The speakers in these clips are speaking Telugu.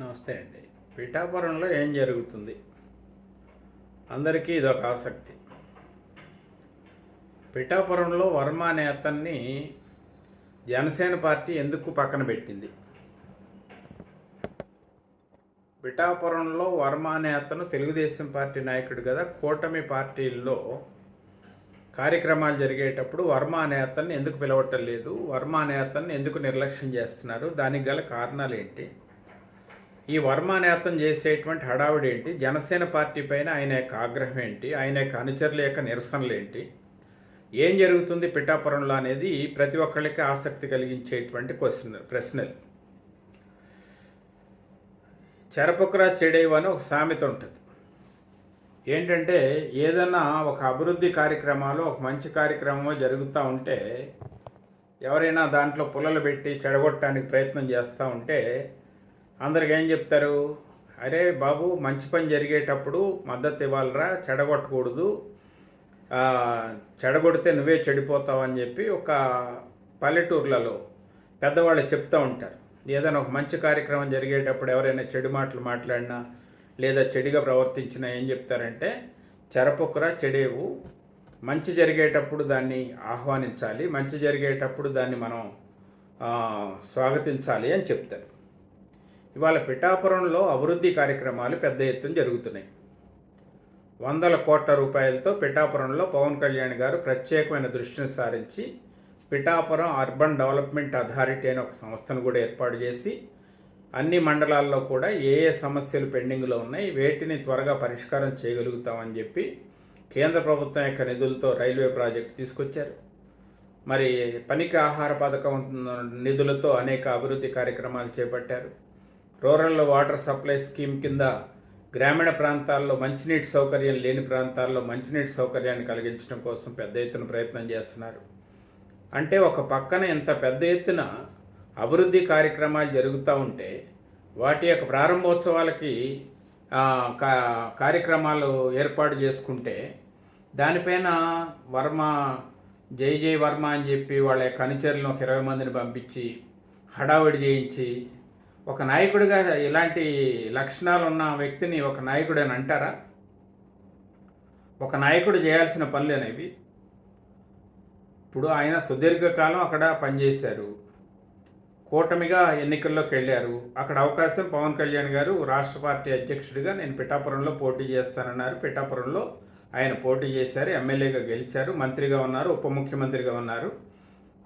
నమస్తే అండి. పిఠాపురంలో ఏం జరుగుతుంది? అందరికీ ఇదొక ఆసక్తి. పిఠాపురంలో వర్మ అనే అతన్ని జనసేన పార్టీ ఎందుకు పక్కన పెట్టింది? పిఠాపురంలో వర్మ అనే అతను తెలుగుదేశం పార్టీ నాయకుడు కదా కూటమి పార్టీల్లో కార్యక్రమాలు జరిగేటప్పుడు వర్మ అనే అతన్ని ఎందుకు పిలవటం లేదు? వర్మ అనే అతన్ని ఎందుకు నిర్లక్ష్యం చేస్తున్నారు? దానికి గల కారణాలు ఏంటి? ఈ వర్మ అనే చేసేటువంటి హడావిడి ఏంటి? జనసేన పార్టీ పైన ఆయన యొక్క ఆగ్రహం ఏంటి? ఆయన యొక్క అనుచరుల యొక్క నిరసనలు ఏంటి? ఏం జరుగుతుంది పిఠాపురంలో అనేది ప్రతి ఒక్కళ్ళకి ఆసక్తి కలిగించేటువంటి క్వశ్చన్ ప్రశ్నలు. చెరపకురా చెడేవు అని ఒక సామెత ఉంటుంది. ఏంటంటే ఏదన్నా ఒక అభివృద్ధి కార్యక్రమాలు ఒక మంచి కార్యక్రమమో జరుగుతూ ఉంటే ఎవరైనా దాంట్లో పుల్లలు పెట్టి చెడగొట్టడానికి ప్రయత్నం చేస్తూ ఉంటే అందరికి ఏం చెప్తారు? అరే బాబు మంచి పని జరిగేటప్పుడు మద్దతు ఇవ్వాలరా చెడగొట్టకూడదు. చెడగొడితే నువ్వే చెడిపోతావు అని చెప్పి ఒక పల్లెటూర్లలో పెద్దవాళ్ళు చెప్తూ ఉంటారు. ఏదైనా ఒక మంచి కార్యక్రమం జరిగేటప్పుడు ఎవరైనా చెడు మాటలు మాట్లాడినా లేదా చెడుగా ప్రవర్తించినా ఏం చెప్తారంటే చెరపొక్కరా చెడేవు. మంచి జరిగేటప్పుడు దాన్ని ఆహ్వానించాలి మంచి జరిగేటప్పుడు దాన్ని మనం స్వాగతించాలి అని చెప్తారు. ఇవాళ పిఠాపురంలో అభివృద్ధి కార్యక్రమాలు పెద్ద ఎత్తున జరుగుతున్నాయి. వందల కోట్ల రూపాయలతో పిఠాపురంలో పవన్ కళ్యాణ్ గారు ప్రత్యేకమైన దృష్టిని సారించి పిఠాపురం అర్బన్ డెవలప్మెంట్ అథారిటీ అనే ఒక సంస్థను కూడా ఏర్పాటు చేసి అన్ని మండలాల్లో కూడా ఏ ఏ సమస్యలు పెండింగ్లో ఉన్నాయి వేటిని త్వరగా పరిష్కారం చేయగలుగుతామని చెప్పి కేంద్ర ప్రభుత్వం యొక్క నిధులతో రైల్వే ప్రాజెక్టు తీసుకొచ్చారు. మరి పనికి ఆహార పథకం నిధులతో అనేక అభివృద్ధి కార్యక్రమాలు చేపట్టారు. రూరల్ వాటర్ సప్లై స్కీమ్ కింద గ్రామీణ ప్రాంతాల్లో మంచినీటి సౌకర్యం లేని ప్రాంతాల్లో మంచినీటి సౌకర్యాన్ని కలిగించడం కోసం పెద్ద ఎత్తున ప్రయత్నం చేస్తున్నారు. అంటే ఒక పక్కన ఇంత పెద్ద ఎత్తున అభివృద్ధి కార్యక్రమాలు జరుగుతూ ఉంటే వాటి యొక్క ప్రారంభోత్సవాలకి కా- కార్యక్రమాలు ఏర్పాటు చేసుకుంటే దానిపైన వర్మ జై జై వర్మ అని చెప్పి వాళ్ళ యొక్క అనుచరులను ఒక ఇరవై మందిని పంపించి హడావిడి చేయించి ఒక నాయకుడిగా ఇలాంటి లక్షణాలు ఉన్న వ్యక్తిని ఒక నాయకుడు అని అంటారా? ఒక నాయకుడు చేయాల్సిన పనులు అనేవి. ఇప్పుడు ఆయన సుదీర్ఘకాలం అక్కడ పనిచేశారు. కూటమిగా ఎన్నికల్లోకి వెళ్ళారు. అక్కడ అవకాశం పవన్ కళ్యాణ్ గారు రాష్ట్ర పార్టీ అధ్యక్షుడిగా నేను పిఠాపురంలో పోటీ చేస్తానన్నారు. పిఠాపురంలో ఆయన పోటీ చేశారు. ఎమ్మెల్యేగా గెలిచారు. మంత్రిగా ఉన్నారు. ఉప ముఖ్యమంత్రిగా ఉన్నారు.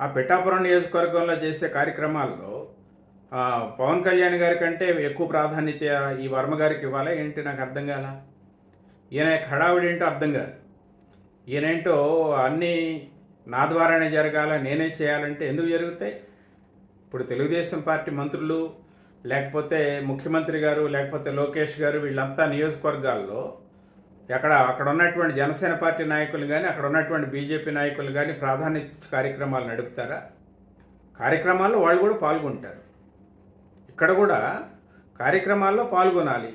ఆ పిఠాపురం నియోజకవర్గంలో చేసే కార్యక్రమాల్లో పవన్ కళ్యాణ్ గారి కంటే ఎక్కువ ప్రాధాన్యత ఈ వర్మ గారికి ఇవ్వాలా? ఏంటి నాకు అర్థం కాల? ఈయన హడావిడేంటో హడావిడి ఏంటో అర్థం కాదు. ఈయనేంటో అన్నీ నా ద్వారానే జరగాల నేనే చేయాలంటే ఎందుకు జరుగుతాయి? ఇప్పుడు తెలుగుదేశం పార్టీ మంత్రులు లేకపోతే ముఖ్యమంత్రి గారు లేకపోతే లోకేష్ గారు వీళ్ళంతా నియోజకవర్గాల్లో ఎక్కడ అక్కడ ఉన్నటువంటి జనసేన పార్టీ నాయకులు కానీ అక్కడ ఉన్నటువంటి బీజేపీ నాయకులు కానీ ప్రాధాన్యత కార్యక్రమాలు నడుపుతారా? కార్యక్రమాల్లో వాళ్ళు కూడా పాల్గొంటారు. ఇక్కడ కూడా కార్యక్రమాల్లో పాల్గొనాలి.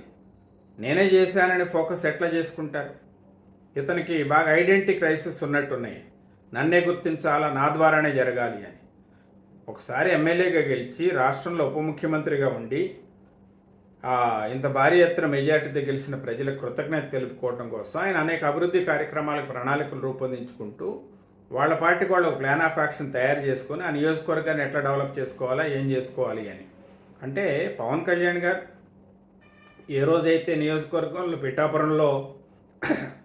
నేనే చేశానని ఫోకస్ ఎట్లా చేసుకుంటారు? ఇతనికి బాగా ఐడెంటిటీ క్రైసిస్ ఉన్నట్టున్నాయి. నన్నే గుర్తించాలా? నా ద్వారానే జరగాలి అని. ఒకసారి ఎమ్మెల్యేగా గెలిచి రాష్ట్రంలో ఉప ముఖ్యమంత్రిగా ఉండి ఇంత భారీ ఎత్తున మెజార్టీతో గెలిచిన ప్రజలకు కృతజ్ఞత తెలుపుకోవడం కోసం ఆయన అనేక అభివృద్ధి కార్యక్రమాలకు ప్రణాళికలు రూపొందించుకుంటూ వాళ్ళ పార్టీకి వాళ్ళు ప్లాన్ ఆఫ్ యాక్షన్ తయారు చేసుకొని ఆ నియోజకవర్గాన్ని ఎట్లా డెవలప్ చేసుకోవాలా? ఏం చేసుకోవాలి అని. అంటే పవన్ కళ్యాణ్ గారు ఏ రోజైతే నియోజకవర్గంలో పిఠాపురంలో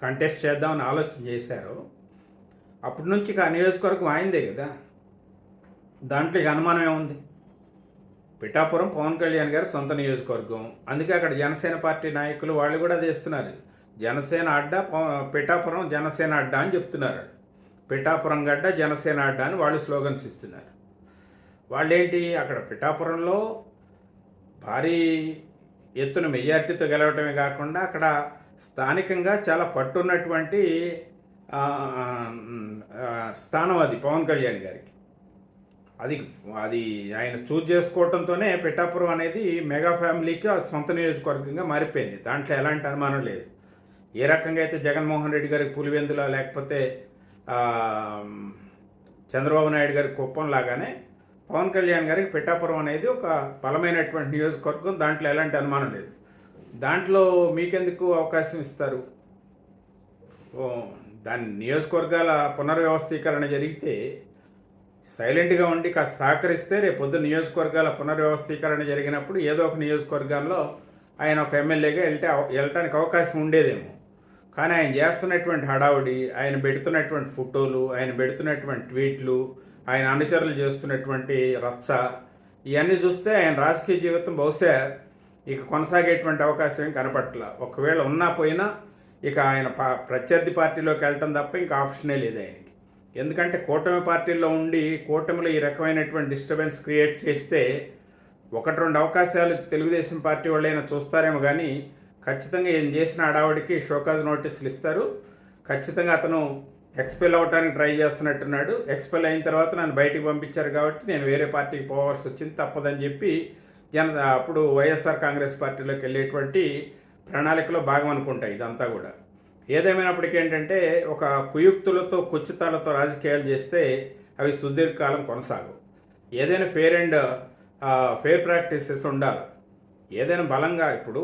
కంటెస్ట్ చేద్దామని ఆలోచన చేశారో అప్పటి నుంచి ఆ నియోజకవర్గం ఆయనదే కదా. దాంట్లో అనుమానం ఏముంది పిఠాపురం పవన్ కళ్యాణ్ గారి సొంత నియోజకవర్గం. అందుకే అక్కడ జనసేన పార్టీ నాయకులు వాళ్ళు కూడా అది ఇస్తున్నారు జనసేన అడ్డా పవ- పిఠాపురం జనసేన అడ్డా అని చెప్తున్నారు. పిఠాపురం గడ్డ జనసేన అడ్డా అని వాళ్ళు స్లోగన్స్ ఇస్తున్నారు. వాళ్ళేంటి? అక్కడ పిఠాపురంలో భారీ ఎత్తున మెజార్టీతో గెలవటమే కాకుండా అక్కడ స్థానికంగా చాలా పట్టున్నటువంటి స్థానం అది పవన్ కళ్యాణ్ గారికి. అది అది ఆయన చూజ్ చేసుకోవడంతోనే పిఠాపురం అనేది మెగా ఫ్యామిలీకి అది సొంత నియోజకవర్గంగా మారిపోయింది. దాంట్లో ఎలాంటి అనుమానం లేదు. ఏ రకంగా అయితే జగన్మోహన్ రెడ్డి గారికి పులివెందుల లేకపోతే చంద్రబాబు నాయుడు గారి కుప్పం లాగానే పవన్ కళ్యాణ్ గారికి పిఠాపురం అనేది ఒక బలమైనటువంటి నియోజకవర్గం. దాంట్లో ఎలాంటి అనుమానం లేదు. దాంట్లో మీకెందుకు అవకాశం ఇస్తారు? దాని నియోజకవర్గాల పునర్వ్యవస్థీకరణ జరిగితే సైలెంట్గా ఉండి కాస్త సహకరిస్తే రేపు పొద్దున్న నియోజకవర్గాల పునర్వ్యవస్థీకరణ జరిగినప్పుడు ఏదో ఒక నియోజకవర్గాల్లో ఆయన ఒక ఎమ్మెల్యేగా వెళ్తే వెళ్ళటానికి అవకాశం ఉండేదేమో. కానీ ఆయన చేస్తున్నటువంటి హడావుడి ఆయన పెడుతున్నటువంటి ఫోటోలు ఆయన పెడుతున్నటువంటి ట్వీట్లు ఆయన అనుచరులు చేస్తున్నటువంటి రచ్చ ఇవన్నీ చూస్తే ఆయన రాజకీయ జీవితం బహుశా ఇక కొనసాగేటువంటి అవకాశం ఏం కనపట్ల. ఒకవేళ ఉన్నా పోయినా ఇక ఆయన పా ప్రత్యర్థి పార్టీలోకి వెళ్ళటం తప్ప ఇంకా ఆప్షనే లేదు ఆయనకి. ఎందుకంటే కూటమి పార్టీల్లో ఉండి కూటమిలో ఈ రకమైనటువంటి డిస్టర్బెన్స్ క్రియేట్ చేస్తే ఒకటి రెండు అవకాశాలు తెలుగుదేశం పార్టీ వాళ్ళైనా చూస్తారేమో కానీ ఖచ్చితంగా ఏం చేసిన ఆడావిడికి షోకాజ్ నోటీసులు ఇస్తారు. ఖచ్చితంగా అతను ఎక్స్పెల్ అవడానికి ట్రై చేస్తున్నట్టున్నాడు. ఎక్స్పెల్ అయిన తర్వాత నన్ను బయటికి పంపించారు కాబట్టి నేను వేరే పార్టీకి పోవాల్సి వచ్చింది. తప్పదని చెప్పి జన అప్పుడు వైఎస్ఆర్ కాంగ్రెస్ పార్టీలోకి వెళ్ళేటువంటి ప్రణాళికలో భాగం అనుకుంటా ఇదంతా కూడా. ఏదేమైనప్పటికీ ఏంటంటే ఒక కుయుక్తులతో కుచ్చితాలతో రాజకీయాలు చేస్తే అవి సుదీర్ఘకాలం కొనసాగవు. ఏదైనా ఫేర్ అండ్ ఫేర్ ప్రాక్టీసెస్ ఉండాలి. ఏదైనా బలంగా ఇప్పుడు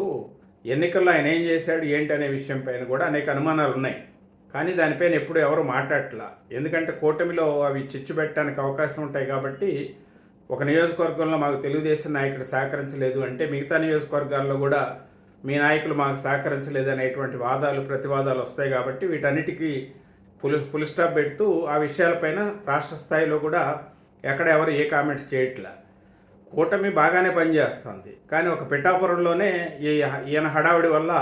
ఎన్నికల్లో ఆయన ఏం చేశాడు ఏంటి అనే విషయం పైన కూడా అనేక అనుమానాలు ఉన్నాయి కానీ దానిపైన ఎప్పుడు ఎవరు మాట్లాడట్లా. ఎందుకంటే కూటమిలో అవి చిచ్చు పెట్టడానికి అవకాశం ఉంటాయి కాబట్టి ఒక నియోజకవర్గంలో మాకు తెలుగుదేశం నాయకుడు సహకరించలేదు అంటే మిగతా నియోజకవర్గాల్లో కూడా మీ నాయకులు మాకు సహకరించలేదు అనేటువంటి వాదాలు ప్రతివాదాలు వస్తాయి కాబట్టి వీటన్నిటికీ ఫుల్ ఫుల్ స్టాప్ పెడుతూ ఆ విషయాలపైన రాష్ట్ర స్థాయిలో కూడా ఎక్కడ ఎవరు ఏ కామెంట్స్ చేయట్లా. కూటమి బాగానే పనిచేస్తుంది. కానీ ఒక పిఠాపురంలోనే ఈ ఈయన హడావిడి వల్ల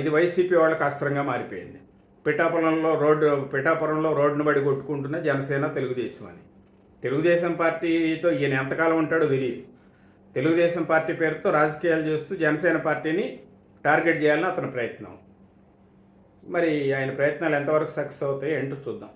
ఇది వైసీపీ వాళ్ళకి అస్త్రంగా మారిపోయింది. పిఠాపురంలో రోడ్డు పిఠాపురంలో రోడ్డును బడి కొట్టుకుంటున్న జనసేన తెలుగుదేశం అని. తెలుగుదేశం పార్టీతో ఈయన ఎంతకాలం ఉంటాడో తెలియదు తెలుగుదేశం పార్టీ పేరుతో రాజకీయాలు చేస్తూ జనసేన పార్టీని టార్గెట్ చేయాలని అతని ప్రయత్నం. మరి ఆయన ప్రయత్నాలు ఎంతవరకు సక్సెస్ అవుతాయి ఏంటో చూద్దాం.